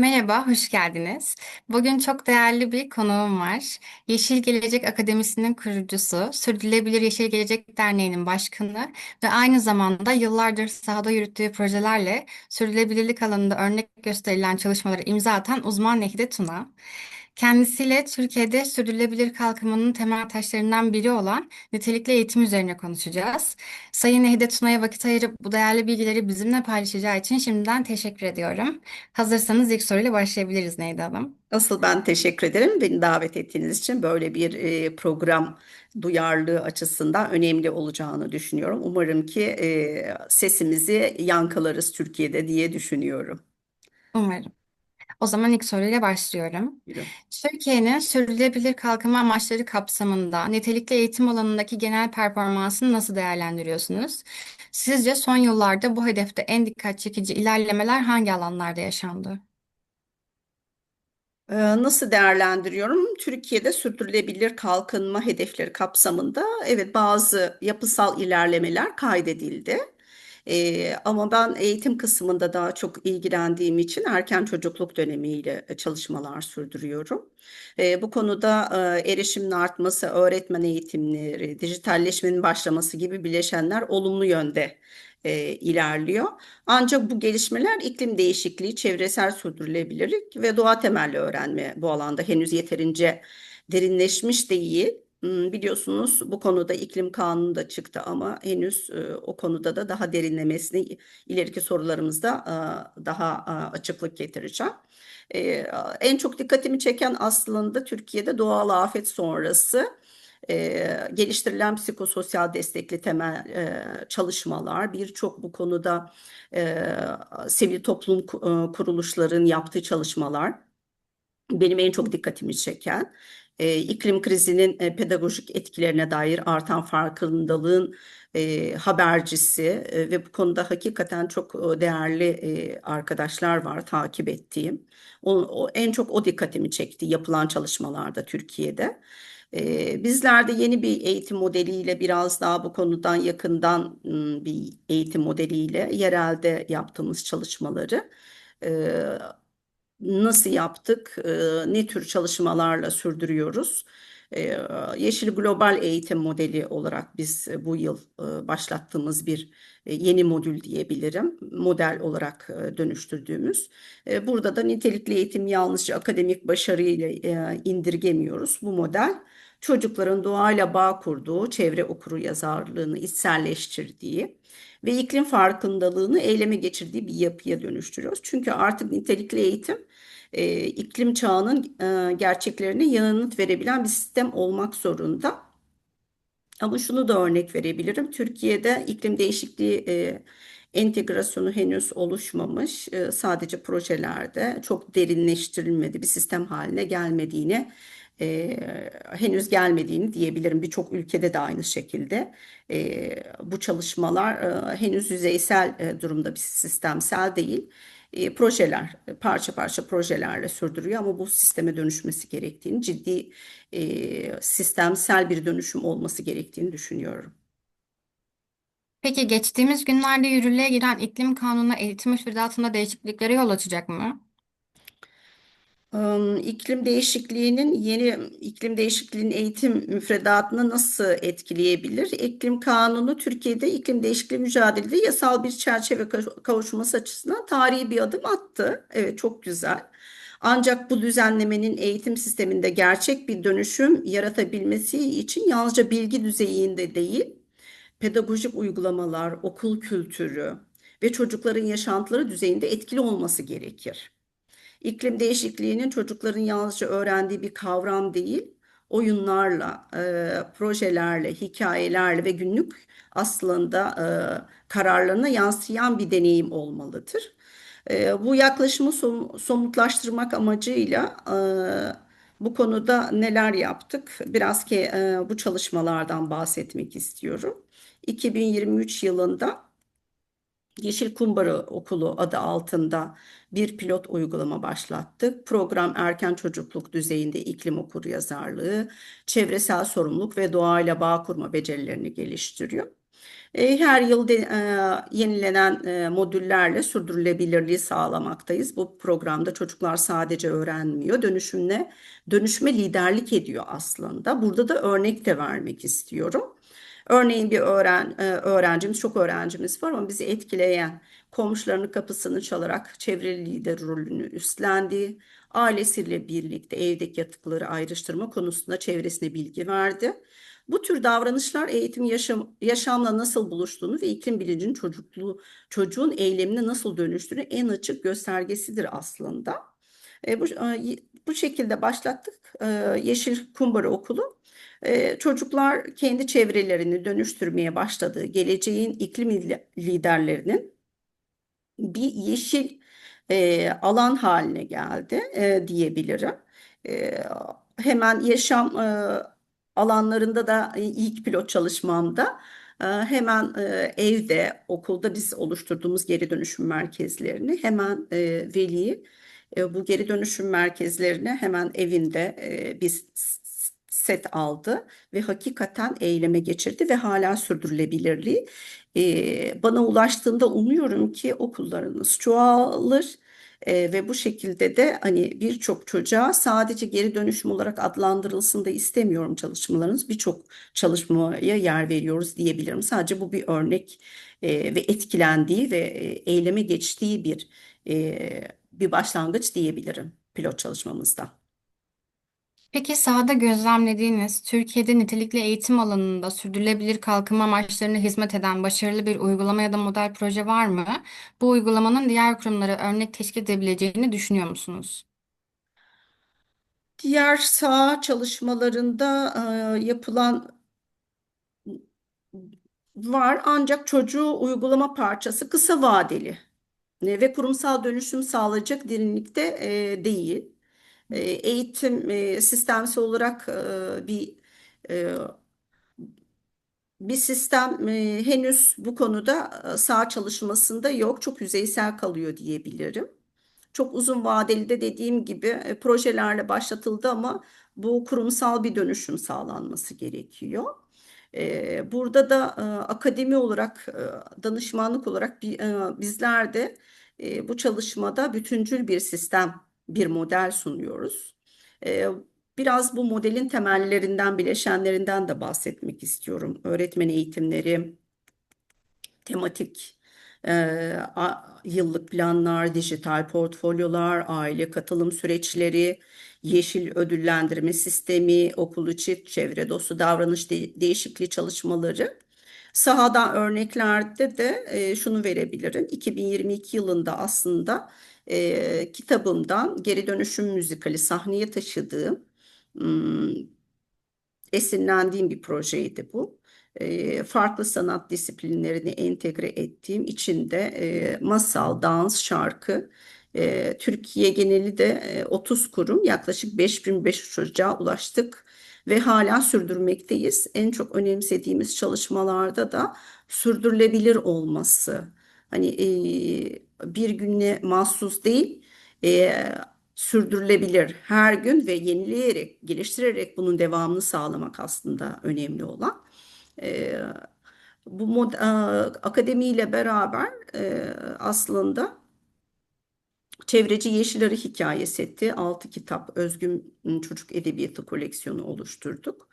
Merhaba, hoş geldiniz. Bugün çok değerli bir konuğum var. Yeşil Gelecek Akademisi'nin kurucusu, Sürdürülebilir Yeşil Gelecek Derneği'nin başkanı ve aynı zamanda yıllardır sahada yürüttüğü projelerle sürdürülebilirlik alanında örnek gösterilen çalışmalara imza atan uzman Nehide Tuna. Kendisiyle Türkiye'de sürdürülebilir kalkınmanın temel taşlarından biri olan nitelikli eğitim üzerine konuşacağız. Sayın Nehide Tuna'ya vakit ayırıp bu değerli bilgileri bizimle paylaşacağı için şimdiden teşekkür ediyorum. Hazırsanız ilk soruyla başlayabiliriz Nehide Hanım. Asıl ben teşekkür ederim beni davet ettiğiniz için böyle bir e, program duyarlılığı açısından önemli olacağını düşünüyorum. Umarım ki e, sesimizi yankılarız Türkiye'de diye düşünüyorum. Umarım. O zaman ilk soruyla başlıyorum. Buyurun. Türkiye'nin sürdürülebilir kalkınma amaçları kapsamında nitelikli eğitim alanındaki genel performansını nasıl değerlendiriyorsunuz? Sizce son yıllarda bu hedefte en dikkat çekici ilerlemeler hangi alanlarda yaşandı? Ee, Nasıl değerlendiriyorum? Türkiye'de sürdürülebilir kalkınma hedefleri kapsamında evet bazı yapısal ilerlemeler kaydedildi. Ee, ama ben eğitim kısmında daha çok ilgilendiğim için erken çocukluk dönemiyle çalışmalar sürdürüyorum. Ee, bu konuda e, erişimin artması, öğretmen eğitimleri, dijitalleşmenin başlaması gibi bileşenler olumlu yönde e, ilerliyor. Ancak bu gelişmeler iklim değişikliği, çevresel sürdürülebilirlik ve doğa temelli öğrenme bu alanda henüz yeterince derinleşmiş değil. Biliyorsunuz bu konuda iklim kanunu da çıktı ama henüz o konuda da daha derinlemesine ileriki sorularımızda daha açıklık getireceğim. En çok dikkatimi çeken aslında Türkiye'de doğal afet sonrası geliştirilen psikososyal destekli temel çalışmalar, birçok bu konuda e, sivil toplum ku- e, kuruluşların yaptığı çalışmalar benim en çok dikkatimi çeken e, iklim krizinin e, pedagojik etkilerine dair artan farkındalığın e, habercisi e, ve bu konuda hakikaten çok e, değerli e, arkadaşlar var takip ettiğim. O, o- en çok o dikkatimi çekti yapılan çalışmalarda Türkiye'de. E, bizler de yeni bir eğitim modeliyle biraz daha bu konudan yakından bir eğitim modeliyle yerelde yaptığımız çalışmaları e, nasıl yaptık, e, ne tür çalışmalarla sürdürüyoruz. E, Yeşil Global Eğitim Modeli olarak biz bu yıl e, başlattığımız bir e, yeni modül diyebilirim. Model olarak e, dönüştürdüğümüz. E, Burada da nitelikli eğitim yalnızca akademik başarıyla e, indirgemiyoruz. Bu model çocukların doğayla bağ kurduğu, çevre okuru yazarlığını içselleştirdiği ve iklim farkındalığını eyleme geçirdiği bir yapıya dönüştürüyoruz. Çünkü artık nitelikli eğitim e, iklim çağının e, gerçeklerine yanıt verebilen bir sistem olmak zorunda. Ama şunu da örnek verebilirim. Türkiye'de iklim değişikliği e, entegrasyonu henüz oluşmamış. E, sadece projelerde çok derinleştirilmedi, bir sistem haline gelmediğini, e, henüz gelmediğini diyebilirim. Birçok ülkede de aynı şekilde. E, bu çalışmalar e, henüz yüzeysel e, durumda bir sistemsel değil. E, projeler, parça parça projelerle sürdürüyor ama bu sisteme dönüşmesi gerektiğini ciddi e, sistemsel bir dönüşüm olması gerektiğini düşünüyorum. Peki geçtiğimiz günlerde yürürlüğe giren iklim kanunu eğitim müfredatında değişikliklere yol açacak mı? Im, İklim değişikliğinin yeni iklim değişikliğinin eğitim müfredatını nasıl etkileyebilir? İklim kanunu Türkiye'de iklim değişikliği mücadelede yasal bir çerçeve ka- kavuşması açısından tarihi bir adım attı. Evet çok güzel. Ancak bu düzenlemenin eğitim sisteminde gerçek bir dönüşüm yaratabilmesi için yalnızca bilgi düzeyinde değil, pedagojik uygulamalar, okul kültürü ve çocukların yaşantıları düzeyinde etkili olması gerekir. İklim değişikliğinin çocukların yalnızca öğrendiği bir kavram değil, oyunlarla, e, projelerle, hikayelerle ve günlük aslında e, kararlarına yansıyan bir deneyim olmalıdır. E, bu yaklaşımı som- somutlaştırmak amacıyla e, bu konuda neler yaptık? Biraz ki e, bu çalışmalardan bahsetmek istiyorum. 2023 yılında Yeşil Kumbara Okulu adı altında bir pilot uygulama başlattık. Program erken çocukluk düzeyinde iklim okuryazarlığı, çevresel sorumluluk ve doğayla bağ kurma becerilerini geliştiriyor. E, Her yıl e, yenilenen e, modüllerle sürdürülebilirliği sağlamaktayız. Bu programda çocuklar sadece öğrenmiyor, dönüşümle dönüşüme liderlik ediyor aslında. Burada da örnek de vermek istiyorum. Örneğin bir öğren, e, öğrencimiz, çok öğrencimiz var ama bizi etkileyen komşularının kapısını çalarak çevre lider rolünü üstlendi. Ailesiyle birlikte evdeki yatıkları ayrıştırma konusunda çevresine bilgi verdi. Bu tür davranışlar eğitim yaşam, yaşamla nasıl buluştuğunu ve iklim bilincinin çocukluğu, çocuğun eylemine nasıl dönüştüğünü en açık göstergesidir aslında. E, bu, e, bu şekilde başlattık e, Yeşil Kumbara Okulu. E, çocuklar kendi çevrelerini dönüştürmeye başladığı geleceğin iklim liderlerinin bir yeşil e, alan haline geldi e, diyebilirim. E, hemen yaşam e, alanlarında da ilk pilot çalışmamda hemen evde, okulda biz oluşturduğumuz geri dönüşüm merkezlerini hemen e, veli e, bu geri dönüşüm merkezlerini hemen evinde e, bir set aldı ve hakikaten eyleme geçirdi ve hala sürdürülebilirliği e, bana ulaştığında umuyorum ki okullarınız çoğalır. E, ve bu şekilde de hani birçok çocuğa sadece geri dönüşüm olarak adlandırılsın da istemiyorum çalışmalarınız. Birçok çalışmaya yer veriyoruz diyebilirim. Sadece bu bir örnek e, ve etkilendiği ve e, eyleme geçtiği bir e, bir başlangıç diyebilirim pilot çalışmamızda. Peki sahada gözlemlediğiniz Türkiye'de nitelikli eğitim alanında sürdürülebilir kalkınma amaçlarına hizmet eden başarılı bir uygulama ya da model proje var mı? Bu uygulamanın diğer kurumlara örnek teşkil edebileceğini düşünüyor musunuz? Diğer saha çalışmalarında e, yapılan var ancak çocuğu uygulama parçası kısa vadeli ve kurumsal dönüşüm sağlayacak derinlikte e, değil. E, eğitim e, sistemsel olarak e, bir e, bir sistem e, henüz bu konuda e, sağ çalışmasında yok. Çok yüzeysel kalıyor diyebilirim. Çok uzun vadeli de dediğim gibi e, projelerle başlatıldı ama bu kurumsal bir dönüşüm sağlanması gerekiyor. Burada da akademi olarak, danışmanlık olarak bi- bizler de bu çalışmada bütüncül bir sistem, bir model sunuyoruz. Biraz bu modelin temellerinden, bileşenlerinden de bahsetmek istiyorum. Öğretmen eğitimleri, tematik yıllık planlar, dijital portfolyolar, aile katılım süreçleri, yeşil ödüllendirme sistemi, okul içi çevre dostu davranış de- değişikliği çalışmaları. Sahadan örneklerde de e, şunu verebilirim. 2022 yılında aslında e, kitabımdan Geri Dönüşüm Müzikali sahneye taşıdığım hmm, esinlendiğim bir projeydi bu. E, farklı sanat disiplinlerini entegre ettiğim içinde e, masal, dans, şarkı, Türkiye geneli de e, 30 kurum yaklaşık 5500 çocuğa ulaştık ve hala sürdürmekteyiz. En çok önemsediğimiz çalışmalarda da sürdürülebilir olması. Hani bir günle mahsus değil, sürdürülebilir her gün ve yenileyerek, geliştirerek bunun devamını sağlamak aslında önemli olan. Bu mod, akademiyle beraber aslında Çevreci Yeşil Arı hikaye seti, 6 kitap, özgün çocuk edebiyatı koleksiyonu oluşturduk.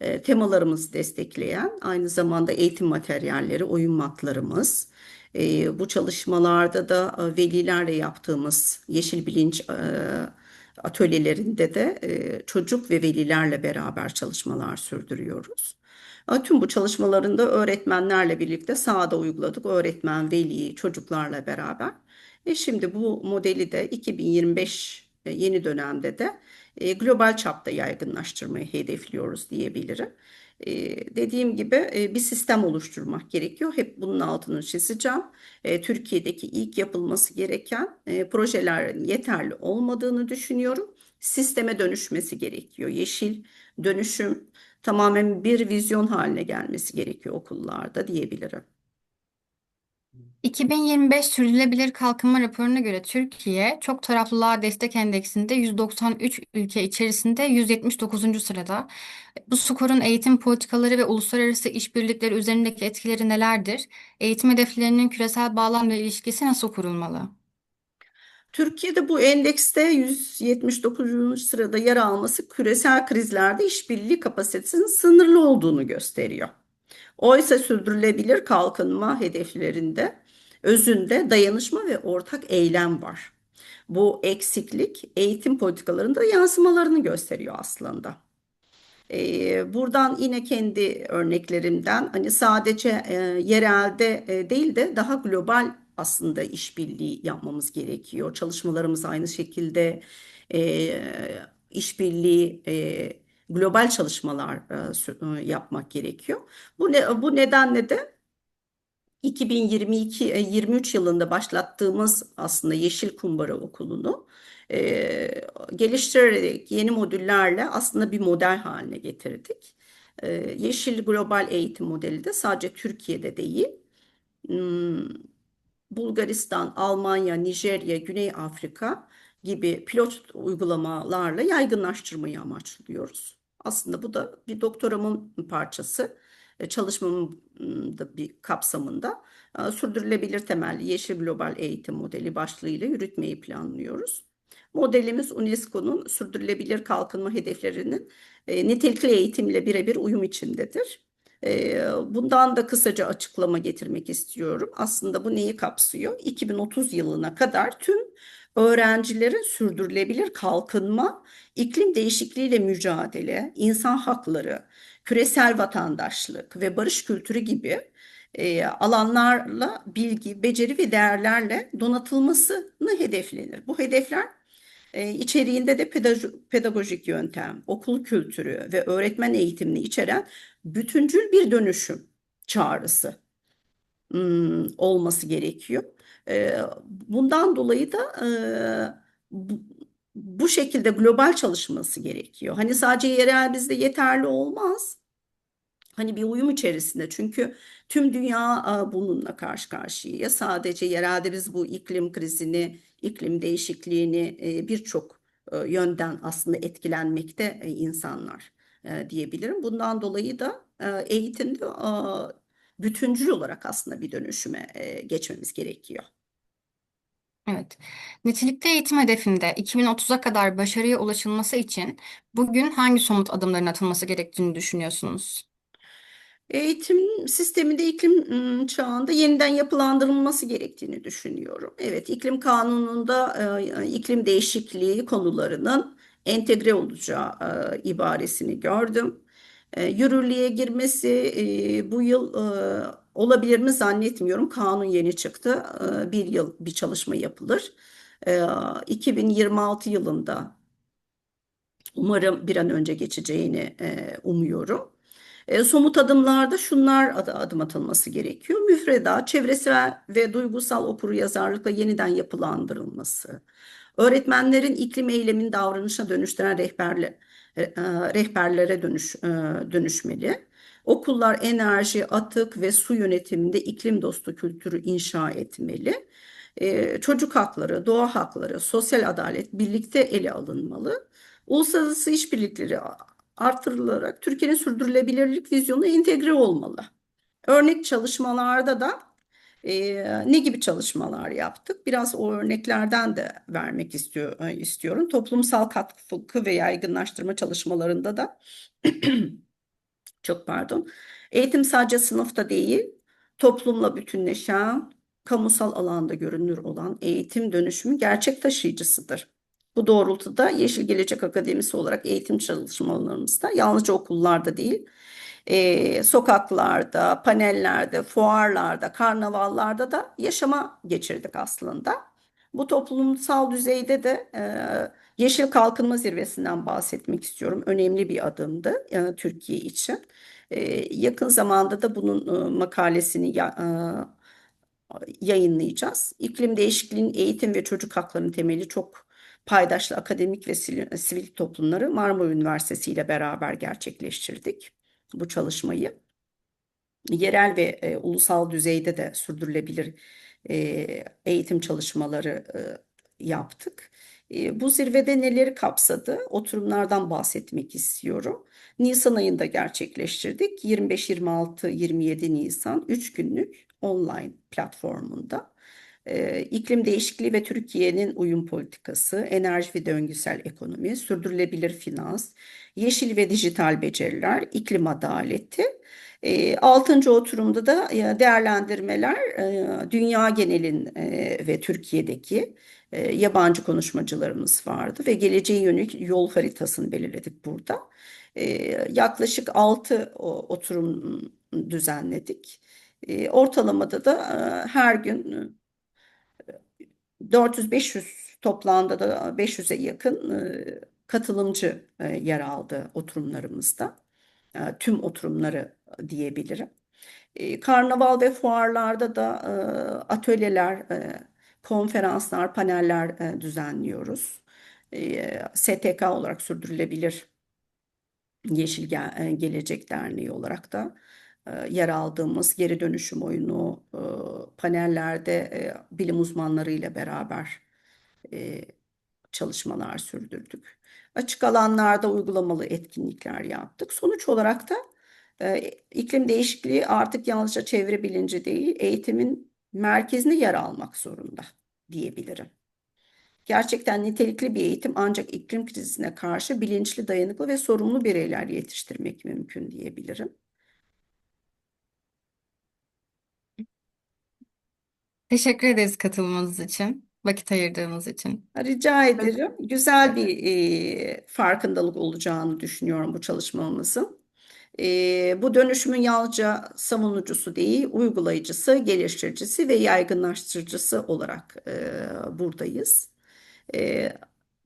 E, temalarımızı destekleyen, aynı zamanda eğitim materyalleri, oyun matlarımız. E, bu çalışmalarda da e, velilerle yaptığımız yeşil bilinç e, atölyelerinde de e, çocuk ve velilerle beraber çalışmalar sürdürüyoruz. E, Tüm bu çalışmalarında öğretmenlerle birlikte sahada uyguladık. Öğretmen, veli, çocuklarla beraber. Ve şimdi bu modeli de 2025 e, yeni dönemde de e, global çapta yaygınlaştırmayı hedefliyoruz diyebilirim. E, dediğim gibi bir sistem oluşturmak gerekiyor. Hep bunun altını çizeceğim. Türkiye'deki ilk yapılması gereken projelerin yeterli olmadığını düşünüyorum. Sisteme dönüşmesi gerekiyor. Yeşil dönüşüm tamamen bir vizyon haline gelmesi gerekiyor okullarda diyebilirim. 2025 Sürdürülebilir Kalkınma Raporu'na göre Türkiye çok taraflılığa destek endeksinde 193 ülke içerisinde 179. sırada. Bu skorun eğitim politikaları ve uluslararası işbirlikleri üzerindeki etkileri nelerdir? Eğitim hedeflerinin küresel bağlamla ilişkisi nasıl kurulmalı? Türkiye'de bu endekste 179. sırada yer alması küresel krizlerde işbirliği kapasitesinin sınırlı olduğunu gösteriyor. Oysa sürdürülebilir kalkınma hedeflerinde özünde dayanışma ve ortak eylem var. Bu eksiklik eğitim politikalarında yansımalarını gösteriyor aslında. Ee, buradan yine kendi örneklerimden hani sadece e, yerelde e, değil de daha global aslında işbirliği yapmamız gerekiyor. Çalışmalarımız aynı şekilde e, işbirliği e, global çalışmalar e, e, yapmak gerekiyor. Bu ne, bu nedenle de 2022 e, 23 yılında başlattığımız aslında Yeşil Kumbara Okulu'nu e, geliştirerek yeni modüllerle aslında bir model haline getirdik. E, Yeşil Global Eğitim Modeli de sadece Türkiye'de değil, hmm, Bulgaristan, Almanya, Nijerya, Güney Afrika gibi pilot uygulamalarla yaygınlaştırmayı amaçlıyoruz. Aslında bu da bir doktoramın parçası. E, Çalışmamın da bir kapsamında sürdürülebilir temelli yeşil global eğitim modeli başlığıyla yürütmeyi planlıyoruz. Modelimiz UNESCO'nun sürdürülebilir kalkınma hedeflerinin e, nitelikli eğitimle birebir uyum içindedir. E, bundan da kısaca açıklama getirmek istiyorum. Aslında bu neyi kapsıyor? 2030 yılına kadar tüm öğrencilerin sürdürülebilir kalkınma, iklim değişikliğiyle mücadele, insan hakları, küresel vatandaşlık ve barış kültürü gibi e, alanlarla bilgi, beceri ve değerlerle donatılmasını hedeflenir. Bu hedefler e, içeriğinde de pedago- pedagojik yöntem, okul kültürü ve öğretmen eğitimini içeren bütüncül bir dönüşüm çağrısı hmm, olması gerekiyor. Bundan dolayı da bu, şekilde global çalışması gerekiyor. Hani sadece yerel bizde yeterli olmaz. Hani bir uyum içerisinde çünkü tüm dünya bununla karşı karşıya. Sadece yerelde biz bu iklim krizini, iklim değişikliğini birçok e, yönden aslında etkilenmekte e, insanlar e, diyebilirim. Bundan dolayı da eğitimde bütüncül olarak aslında bir dönüşüme geçmemiz gerekiyor. Evet. Nitelikli eğitim hedefinde 2030'a kadar başarıya ulaşılması için bugün hangi somut adımların atılması gerektiğini düşünüyorsunuz? Eğitim sisteminde iklim ım, çağında yeniden yapılandırılması gerektiğini düşünüyorum. Evet, iklim kanununda e, iklim değişikliği konularının entegre olacağı e, ibaresini gördüm. E, yürürlüğe girmesi e, bu yıl e, olabilir mi zannetmiyorum. Kanun yeni çıktı. E, bir yıl bir çalışma yapılır. E, 2026 yılında umarım bir an önce geçeceğini e, umuyorum. E, somut adımlarda şunlar ad- adım atılması gerekiyor. Müfredat, çevresel ve duygusal okuryazarlıkla yeniden yapılandırılması. Öğretmenlerin iklim eylemini davranışa dönüştüren rehberle, e, rehberlere dönüş, dönüşmeli. Okullar enerji, atık ve su yönetiminde iklim dostu kültürü inşa etmeli. E, çocuk hakları, doğa hakları, sosyal adalet birlikte ele alınmalı. Uluslararası işbirlikleri artırılarak Türkiye'nin sürdürülebilirlik vizyonu entegre olmalı. Örnek çalışmalarda da e, ne gibi çalışmalar yaptık? Biraz o örneklerden de vermek istiyor, e, istiyorum. Toplumsal katkı ve yaygınlaştırma çalışmalarında da çok pardon. Eğitim sadece sınıfta değil, toplumla bütünleşen, kamusal alanda görünür olan eğitim dönüşümü gerçek taşıyıcısıdır. Bu doğrultuda Yeşil Gelecek Akademisi olarak eğitim çalışmalarımızda yalnızca okullarda değil, e, sokaklarda, panellerde, fuarlarda, karnavallarda da yaşama geçirdik aslında. Bu toplumsal düzeyde de e, Yeşil Kalkınma Zirvesi'nden bahsetmek istiyorum. Önemli bir adımdı e, Türkiye için. E, yakın zamanda da bunun e, makalesini ya, e, yayınlayacağız. İklim değişikliğinin eğitim ve çocuk haklarının temeli çok paydaşlı akademik ve sivil toplumları Marmara Üniversitesi ile beraber gerçekleştirdik bu çalışmayı. yerel ve e, ulusal düzeyde de sürdürülebilir e, eğitim çalışmaları e, yaptık. Bu zirvede neleri kapsadı? Oturumlardan bahsetmek istiyorum. Nisan ayında gerçekleştirdik. 25, 26, 27 Nisan 3 günlük online platformunda. İklim değişikliği ve Türkiye'nin uyum politikası, enerji ve döngüsel ekonomi, sürdürülebilir finans, yeşil ve dijital beceriler, iklim adaleti. Altıncı oturumda da değerlendirmeler dünya genelin ve Türkiye'deki yabancı konuşmacılarımız vardı ve geleceğe yönelik yol haritasını belirledik burada. Yaklaşık 6 oturum düzenledik. Ortalamada da her gün 400-500 toplamda da 500'e yakın katılımcı yer aldı oturumlarımızda. Tüm oturumları diyebilirim. Karnaval ve fuarlarda da atölyeler, konferanslar, paneller düzenliyoruz. STK olarak Sürdürülebilir Yeşil Gelecek Derneği olarak da yer aldığımız geri dönüşüm oyunu panellerde bilim uzmanlarıyla beraber çalışmalar sürdürdük. Açık alanlarda uygulamalı etkinlikler yaptık. Sonuç olarak da iklim değişikliği artık yalnızca çevre bilinci değil, eğitimin merkezinde yer almak zorunda diyebilirim. Gerçekten nitelikli bir eğitim ancak iklim krizine karşı bilinçli, dayanıklı ve sorumlu bireyler yetiştirmek mümkün diyebilirim. Teşekkür ederiz katılımınız için, vakit ayırdığınız için. Rica ederim. Güzel bir e, farkındalık olacağını düşünüyorum bu çalışmamızın. E, bu dönüşümün yalnızca savunucusu değil, uygulayıcısı, geliştiricisi ve yaygınlaştırıcısı olarak e, buradayız. E,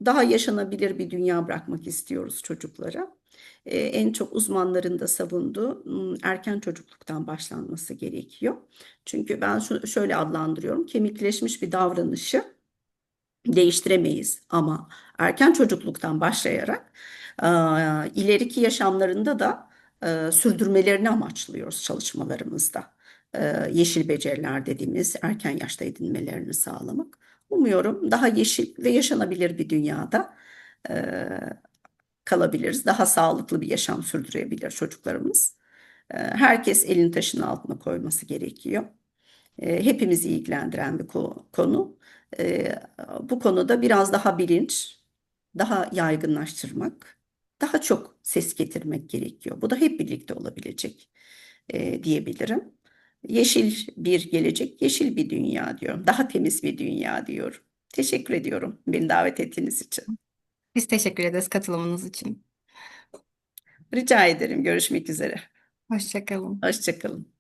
daha yaşanabilir bir dünya bırakmak istiyoruz çocuklara. E, en çok uzmanların da savunduğu erken çocukluktan başlanması gerekiyor. Çünkü ben şöyle adlandırıyorum, kemikleşmiş bir davranışı değiştiremeyiz ama erken çocukluktan başlayarak e, ileriki yaşamlarında da e, sürdürmelerini amaçlıyoruz çalışmalarımızda. E, yeşil beceriler dediğimiz erken yaşta edinmelerini sağlamak. Umuyorum daha yeşil ve yaşanabilir bir dünyada e, kalabiliriz. Daha sağlıklı bir yaşam sürdürebilir çocuklarımız. Herkes elin taşın altına koyması gerekiyor. Hepimizi ilgilendiren bir konu. Bu konuda biraz daha bilinç, daha yaygınlaştırmak, daha çok ses getirmek gerekiyor. Bu da hep birlikte olabilecek e, diyebilirim. Yeşil bir gelecek, yeşil bir dünya diyorum. Daha temiz bir dünya diyorum. Teşekkür ediyorum beni davet ettiğiniz için. Biz teşekkür ederiz katılımınız için. Rica ederim. Görüşmek üzere. Hoşça kalın. Hoşça kalın.